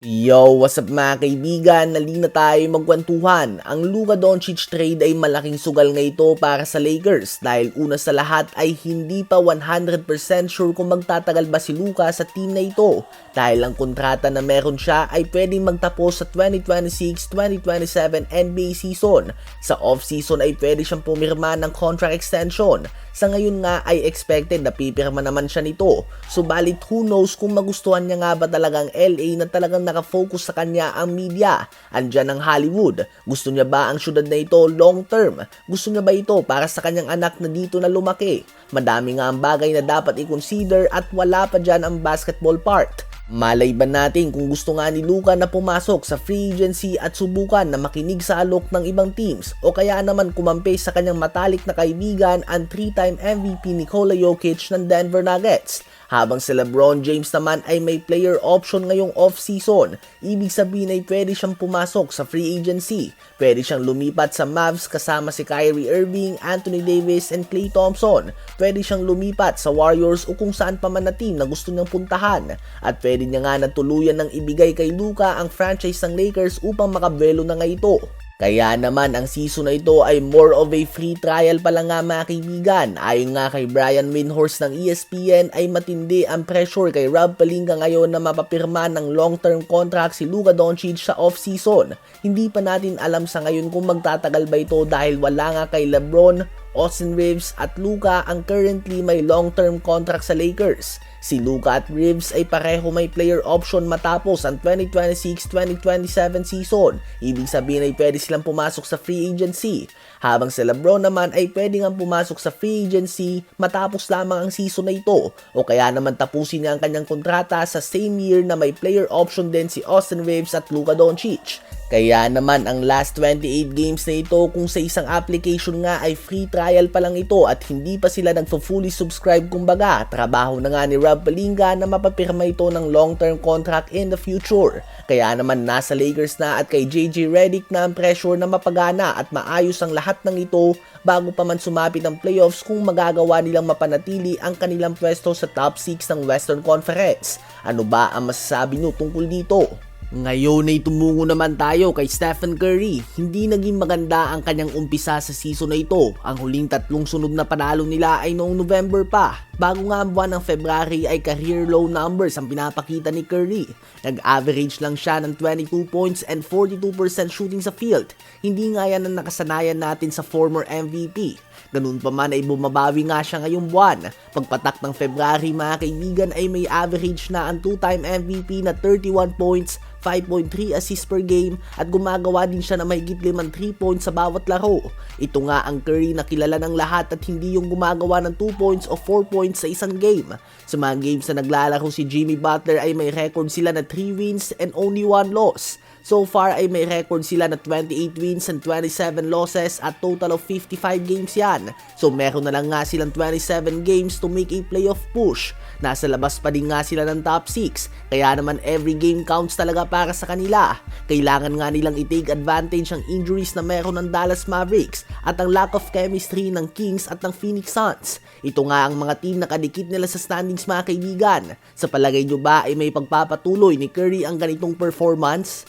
Yo, what's up mga kaibigan? Nali na tayo magkwentuhan. Ang Luka Doncic trade ay malaking sugal nga ito para sa Lakers dahil una sa lahat ay hindi pa 100% sure kung magtatagal ba si Luka sa team na ito dahil ang kontrata na meron siya ay pwedeng magtapos sa 2026-2027 NBA season. Sa off-season ay pwede siyang pumirma ng contract extension. Sa ngayon nga ay expected na pipirma naman siya nito. Subalit who knows kung magustuhan niya nga ba talagang LA na talagang nakafocus sa kanya ang media. Andyan ang Hollywood. Gusto niya ba ang syudad na ito long term? Gusto niya ba ito para sa kanyang anak na dito na lumaki? Madami nga ang bagay na dapat i-consider at wala pa dyan ang basketball part. Malay ba natin kung gusto nga ni Luka na pumasok sa free agency at subukan na makinig sa alok ng ibang teams o kaya naman kumampi sa kanyang matalik na kaibigan ang 3-time MVP Nikola Jokic ng Denver Nuggets. Habang si LeBron James naman ay may player option ngayong off-season, ibig sabihin ay pwede siyang pumasok sa free agency. Pwede siyang lumipat sa Mavs kasama si Kyrie Irving, Anthony Davis, and Klay Thompson. Pwede siyang lumipat sa Warriors o kung saan pa man na team na gusto niyang puntahan. At pwede niya nga na tuluyan ng ibigay kay Luka ang franchise ng Lakers upang makabelo na nga ito. Kaya naman ang season na ito ay more of a free trial pala nga mga kaibigan. Ayon nga kay Brian Windhorst ng ESPN ay matindi ang pressure kay Rob Palinga ngayon na mapapirma ng long-term contract si Luka Doncic sa off-season. Hindi pa natin alam sa ngayon kung magtatagal ba ito dahil wala nga kay Lebron, Austin Reeves at Luka ang currently may long-term contract sa Lakers. Si Luka at Reeves ay pareho may player option matapos ang 2026-2027 season. Ibig sabihin ay pwede silang pumasok sa free agency. Habang si Lebron naman ay pwede nga pumasok sa free agency matapos lamang ang season na ito o kaya naman tapusin niya ang kanyang kontrata sa same year na may player option din si Austin Reeves at Luka Doncic. Kaya naman ang last 28 games na ito kung sa isang application nga ay free trial pa lang ito at hindi pa sila nagfo-fully subscribe kumbaga. Trabaho na nga ni Rob Palinga na mapapirma ito ng long-term contract in the future. Kaya naman nasa Lakers na at kay JJ Redick na ang pressure na mapagana at maayos ang lahat ng ito bago pa man sumapit ang playoffs kung magagawa nilang mapanatili ang kanilang pwesto sa top 6 ng Western Conference. Ano ba ang masasabi nyo tungkol dito? Ngayon ay tumungo naman tayo kay Stephen Curry. Hindi naging maganda ang kanyang umpisa sa season na ito. Ang huling tatlong sunod na panalo nila ay noong November pa. Bago nga ang buwan ng February ay career low numbers ang pinapakita ni Curry. Nag-average lang siya ng 22 points and 42% shooting sa field. Hindi nga yan ang nakasanayan natin sa former MVP. Ganun pa man ay bumabawi nga siya ngayong buwan. Pagpatak ng February mga kaibigan ay may average na ang 2-time MVP na 31 points, 5.3 assists per game at gumagawa din siya na mahigit 5 3 points sa bawat laro. Ito nga ang Curry na kilala ng lahat at hindi yung gumagawa ng 2 points o 4 points sa isang game. Sa mga games na naglalaro si Jimmy Butler ay may record sila na 3 wins and only 1 loss. So far ay may record sila na 28 wins and 27 losses at total of 55 games yan. So meron na lang nga silang 27 games to make a playoff push. Nasa labas pa din nga sila ng top 6. Kaya naman every game counts talaga para sa kanila. Kailangan nga nilang i-take advantage ang injuries na meron ng Dallas Mavericks at ang lack of chemistry ng Kings at ng Phoenix Suns. Ito nga ang mga team na kadikit nila sa standings mga kaibigan. Sa palagay nyo ba ay may pagpapatuloy ni Curry ang ganitong performance?